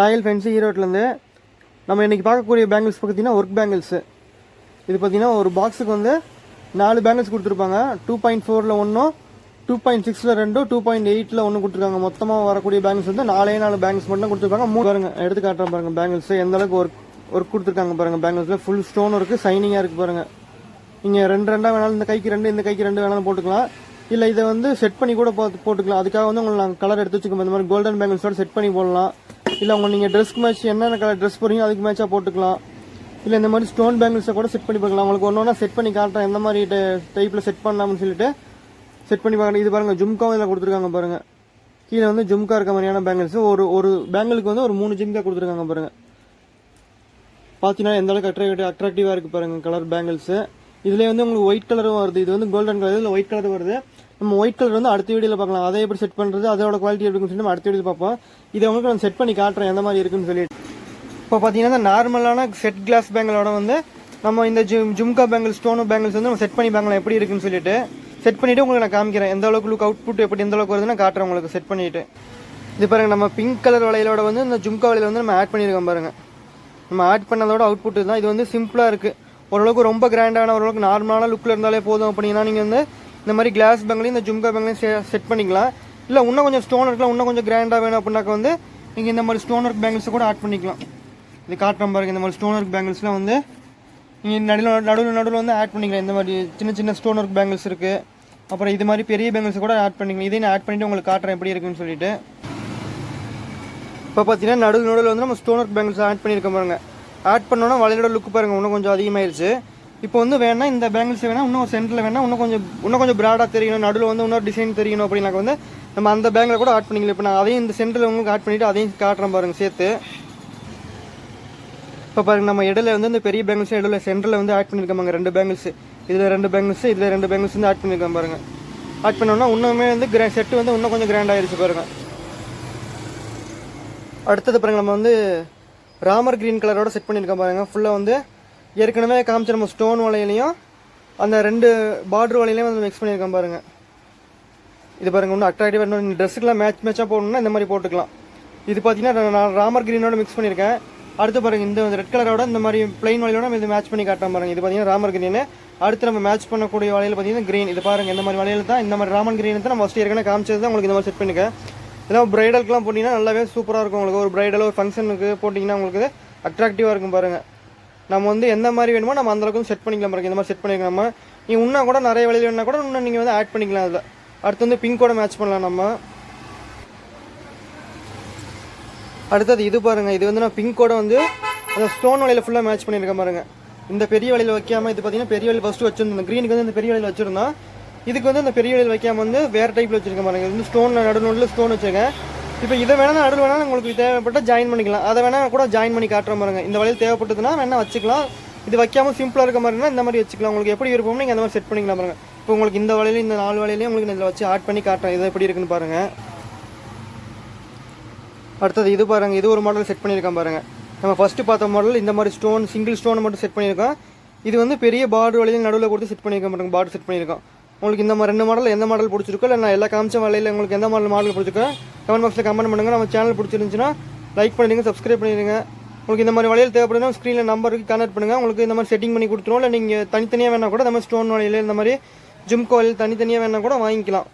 Royal fence ஈரோட்லேருந்து நம்ம இன்றைக்கி பார்க்கக்கூடிய பேங்கிள்ஸ் பார்த்தீங்கன்னா ஒர்க் பேங்கிள்ஸு இது பார்த்தீங்கன்னா ஒரு பாக்ஸுக்கு வந்து நாலு பேங்கிள்ஸ் கொடுத்துருப்பாங்க. டூ பாயிண்ட் ஃபோரில் ஒன்றும் டூ பாயிண்ட் சிக்ஸில் ரெண்டும் டூ பாயிண்ட் எயிட்டில் ஒன்று கொடுத்துருக்காங்க. மொத்தமாக வரக்கூடிய பேங்கிள்ஸ் வந்து நாலே நாலு பேங்கிள்ஸ் மட்டும் தான் கொடுத்துருப்பாங்க மூணு பாருங்க எடுத்து காட்டுறேன் பாருங்கள் பேங்கிள்ஸ் எந்த அளவுக்கு ஒர்க் ஒர்க் கொடுத்துருக்காங்க பாருங்கள் பேங்கிள்ஸில் ஃபுல் ஸ்டோன் இருக்குது சைனிங்காக இருக்குது பாருங்கள் நீங்கள் ரெண்டு ரெண்டாக வேணாலும் இந்த கைக்கு ரெண்டு இந்த கைக்கு ரெண்டு வேணாலும் போட்டுக்கலாம். இல்லை இதை வந்து செட் பண்ணி கூட போட்டுக்கலாம். அதுக்காக வந்து உங்களுக்கு நாங்கள் கலர் எடுத்து வச்சுக்கோங்க இந்த மாதிரி கோல்டன் பேங்கிள்ஸோட செட் பண்ணி போடலாம். இல்லை உங்கள் நீங்கள் ட்ரெஸ்க்கு மேட்ச் என்னென்ன கலர் ட்ரெஸ் போடுறீங்க அதுக்கு மேட்சாக போட்டுக்கலாம். இல்லை இந்த மாதிரி ஸ்டோன் பேங்கிள்ஸை கூட செட் பண்ணி பார்க்கலாம். உங்களுக்கு ஒன்று ஒன்றா செட் பண்ணி காட்டுறேன் எந்த மாதிரி டைப்பில் செட் பண்ணலாம்னு சொல்லிட்டு செட் பண்ணி பார்க்கணும் இது பாருங்கள் ஜும்காவும் இதில் கொடுத்துருக்காங்க பாருங்கள் கீழே வந்து ஜும்கா இருக்க மாதிரியான பேங்கிள்ஸ் ஒரு ஒரு பேங்கிளுக்கு வந்து ஒரு மூணு ஜிம்கா கொடுத்துருக்காங்க பாருங்கள் பார்த்தீங்கன்னா எந்த அளவுக்கு அட்ராக்டிவ் அட்ராக்டிவாக இருக்குது பாருங்கள் கலர் பேங்கிள்ஸு இதுலேயே வந்து உங்களுக்கு ஒயிட் கலரும் வருது. இது வந்து கோல்டன் கலர் இதில் ஒயிட் கலர் வருது. நம்ம ஒயிட் கலர் வந்து அடுத்த வீடியோவில் பார்க்கலாம். அதை எப்படி செட் பண்ணுறது அதோட குவாலிட்டி எப்படின்னு இருக்குன்னு சொல்லி நம்ம அடுத்த வீடியோ பார்ப்போம். இதை உங்களுக்கு நான் செட் பண்ணி காட்டுறேன் எந்த மாதிரி இருக்குன்னு சொல்லிட்டு. இப்போ பார்த்தீங்கன்னா இந்த நார்மலான செட் கிளாஸ் பேங்கிளோட வந்து நம்ம இந்த ஜிம் ஜும்கா பேங்கிள் ஸ்டோனு பேங்கிள்ஸ் வந்து நம்ம செட் பண்ணி பார்க்கலாம் எப்படி இருக்குன்னு சொல்லிட்டு. செட் பண்ணிவிட்டு உங்களுக்கு நான் காமிக்கிறேன். எந்த அளவுக்கு லுக் அவுட்புட் எப்படி எந்த அளவுக்கு வருதுன்னு காட்டுறேன் உங்களுக்கு செட் பண்ணிவிட்டு இது பாருங்கள் நம்ம பிங்க் கலர் வளையலோட வந்து இந்த ஜும்கா வளையல் வந்து நம்ம ஆட் பண்ணியிருக்கோம் பாருங்கள் நம்ம ஆட் பண்ணதோட அவுட்புட் தான் இது வந்து சிம்பிளாக இருக்குது ஓரளவுக்கு ரொம்ப கிராண்டான ஓரளவுக்கு நார்மலான லுக்கில் இருந்தாலே போதும். அப்படின்னா நீங்கள் வந்து இந்த மாதிரி கிளாஸ் பேங்க்லையும் இந்த ஜும்கா பேங்க்லையும் செட் பண்ணிக்கலாம். இல்லை இன்னும் கொஞ்சம் ஸ்டோன் ஒர்க்லாம் இன்னும் கொஞ்சம் கிராண்டாக வேணும் அப்படின்னாக்க வந்து நீங்கள் இந்த மாதிரி ஸ்டோன் ஒர்க் பேங்கிள்ஸ் கூட ஆட் பண்ணிக்கலாம். இது காட்டுற பாருங்க இந்த மாதிரி ஸ்டோன் ஒர்க் பேங்கிள்ஸ்லாம் வந்து நீங்கள் நடுவில் நடுவில் நடுவில் வந்து ஆட் பண்ணிக்கலாம். இந்த மாதிரி சின்ன சின்ன ஸ்டோன் ஒர்க் பேங்கிள்ஸ் இருக்குது அப்புறம் இது மாதிரி பெரிய பேங்கிள்ஸ் கூட ஆட் பண்ணிக்கலாம். இதையும் நான் ஆட் பண்ணிவிட்டு உங்களுக்கு காட்டுறேன் எப்படி இருக்குன்னு சொல்லிட்டு. இப்போ பார்த்தீங்கன்னா நடுவில் நடுவில் வந்து நம்ம ஸ்டோன் ஒர்க் பேங்கிள்ஸ் ஆட் பண்ணியிருக்கோம் பாருங்க. ஆட் பண்ணோன்னா வலையோட லுக் பாருங்க இன்னும் கொஞ்சம் அதிகமாயிருச்சு. இப்போ வந்து வேணா இந்த பேங்கிள்ஸ் வேணா இன்னும் சென்டரில் வேணா இன்னும் கொஞ்சம் இன்னும் கொஞ்சம் ப்ராடாக தெரியணும் நடுவில் வந்து இன்னொரு டிசைன் தெரியணும் அப்படின்னாக்க வந்து நம்ம அந்த பேங்கில் கூட ஆட் பண்ணிக்கலாம். இப்போ நான் அதையும் இந்த சென்டரில் உங்களுக்கு ஆட் பண்ணிவிட்டு அதையும் காட்டுறேன் பாருங்க சேர்த்து. இப்போ பாருங்க நம்ம இடையில வந்து இந்த பெரிய பேங்கிள்ஸ் இடையில சென்டரில் வந்து ஆட் பண்ணியிருக்காங்க ரெண்டு பேங்கிள்ஸ் இதில் ரெண்டு பேங்கிள்ஸ் இதில் ரெண்டு பேங்கிள்ஸ் வந்து ஆட் பண்ணியிருக்காங்க பாருங்க. ஆட் பண்ணோன்னா இன்னுமே வந்து கிரா செட்டு வந்து இன்னும் கொஞ்சம் கிராண்ட் ஆயிருச்சு பாருங்க. அடுத்தது பாருங்க நம்ம வந்து ராமர் கிரீன் கலரோட செட் பண்ணியிருக்கோம் பாருங்க ஃபுல்லாக வந்து ஏற்கனவே காமிச்ச நம்ம ஸ்டோன் வலையிலையும் அந்த ரெண்டு பார்டர் வலையிலையும் வந்து மிக்ஸ் பண்ணியிருக்கோம் பாருங்கள் இது பாருங்க இன்னும் அட்ராக்டிவாக இன்னும் ட்ரெஸ்ஸுக்கெலாம் மேட்ச் மேட்சாக போடணும்னா இந்த மாதிரி போட்டுக்கலாம். இது பார்த்தீங்கன்னா நான் ராமர் கிரீனோட மிக்ஸ் பண்ணியிருக்கேன். அடுத்து பாருங்கள் இந்த ரெட் கலரோட இந்த மாதிரி பிளைன் வலையோட நம்ம இது மேட்ச் பண்ணி காட்டுறோம் பாருங்கள் இது பார்த்தீங்கன்னா ராமர் க்ரீனு அடுத்து நம்ம மேட்ச் பண்ணக்கூடிய வலையில் பார்த்தீங்கன்னா கிரீன் இது பாருங்கள் இந்த மாதிரி வலையில் தான் இந்த மாதிரி ராமன் க்ரீன் தான் நம்ம ஃபஸ்ட்டு ஏற்கனவே காமிச்சது தான் உங்களுக்கு இந்த மாதிரி செட் பண்ணியிருக்கேன். இதெல்லாம் ப்ரைடலுக்குலாம் போட்டிங்கன்னா நல்லாவே சூப்பராக இருக்கும் உங்களுக்கு. ஒரு ப்ரைடல் ஒரு ஃபங்க்ஷனுக்கு போட்டிங்கன்னா உங்களுக்கு அட்ராக்டிவாக இருக்கும் பாருங்கள் நம்ம வந்து எந்த மாதிரி வேணுமோ நம்ம அந்த அளவுக்கு செட் பண்ணிக்கலாம் பாருங்க. இந்த மாதிரி செட் பண்ணிக்கலாம் நம்ம. நீங்கள் இன்னும் கூட நிறைய வழியில் வேணா கூட இன்னும் நீங்கள் வந்து ஆட் பண்ணிக்கலாம் அதில். அடுத்து வந்து பிங்கோட மேட்ச் பண்ணலாம் நம்ம. அடுத்தது இது பாருங்கள் இது வந்து நான் பிங்கோட வந்து அந்த ஸ்டோன் வலையில் ஃபுல்லாக மேட்ச் பண்ணியிருக்கேன் பாருங்கள் இந்த பெரிய வலையில் வைக்காம இது பார்த்தீங்கன்னா பெரிய வலையில் ஃபஸ்ட்டு வச்சுருந்தேன். க்ரீனுக்கு வந்து இந்த பெரிய வலையில் வச்சுருந்தோம் இதுக்கு வந்து இந்த பெரிய வலையில் வைக்காமல் வந்து வேறு டைப்பில் வச்சுருக்கேன் பாருங்கள் இது வந்து ஸ்டோனில் நடுநடுவில் ஸ்டோன் வச்சுருக்கேன். இப்போ இதை வேணா நடுவில் வேணா உங்களுக்கு தேவைப்பட்ட ஜாயின் பண்ணிக்கலாம். அதை வேணா கூட ஜாயின் பண்ணி காட்டுற பாருங்க. இந்த வழியில் தேவைப்பட்டதுன்னா வேணா வச்சுக்கலாம். இது வைக்காம சிம்பிளாக இருக்க மாதிரினா இந்த மாதிரி வச்சுக்கலாம். உங்களுக்கு எப்படி இருப்போம் நீங்கள் அந்த மாதிரி செட் பண்ணிக்கலாம் பாருங்க. இப்போ உங்களுக்கு இந்த வலையிலையும் இந்த நாலு வலையிலையும் உங்களுக்கு இதில் வச்சு ஆட் பண்ணி காட்டுறேன். இது எப்படி இருக்குன்னு பாருங்க. அடுத்தது இது பாருங்க. இது ஒரு மாடல் செட் பண்ணியிருக்கேன் பாருங்க. நம்ம ஃபஸ்ட்டு பார்த்த மாடல் இந்த மாதிரி ஸ்டோன் சிங்கிள் ஸ்டோன் மட்டும் செட் பண்ணியிருக்கோம். இது வந்து பெரிய பார்டர் வலையில் நடுவில் கொடுத்து செட் பண்ணியிருக்கோம் பாருங்க பார்டர் செட் பண்ணியிருக்கோம். உங்களுக்கு இந்த மாதிரி ரெண்டு மாடல் எந்த மாடல் பிடிச்சிருக்கோ இல்லை நான் எல்லா காமிச்ச வலையில் உங்களுக்கு எந்த மாடல் மாடல் பிடிச்சிருக்கோ கமெண்ட் பாக்ஸில் கமெண்ட் பண்ணுங்க. நம்ம சேனல் பிடிச்சிருந்துச்சுன்னா லைக் பண்ணிடுங்க சப்ஸ்கிரைப் பண்ணிடுங்க. உங்களுக்கு இந்த மாதிரி வளையல் தேவைப்படுதுன்னா ஸ்க்ரீனில் நம்பருக்கு கனெக்ட் பண்ணுங்கள் உங்களுக்கு இந்த மாதிரி செட்டிங் பண்ணி கொடுத்துருவோம். இல்லை நீங்கள் தனித்தனியாக வேணால் கூட இந்த மாதிரி ஸ்டோன் வலையில் இந்த மாதிரி ஜிம்கோ வலையில் தனித்தனியாக வேணால் கூட வாங்கிக்கலாம்.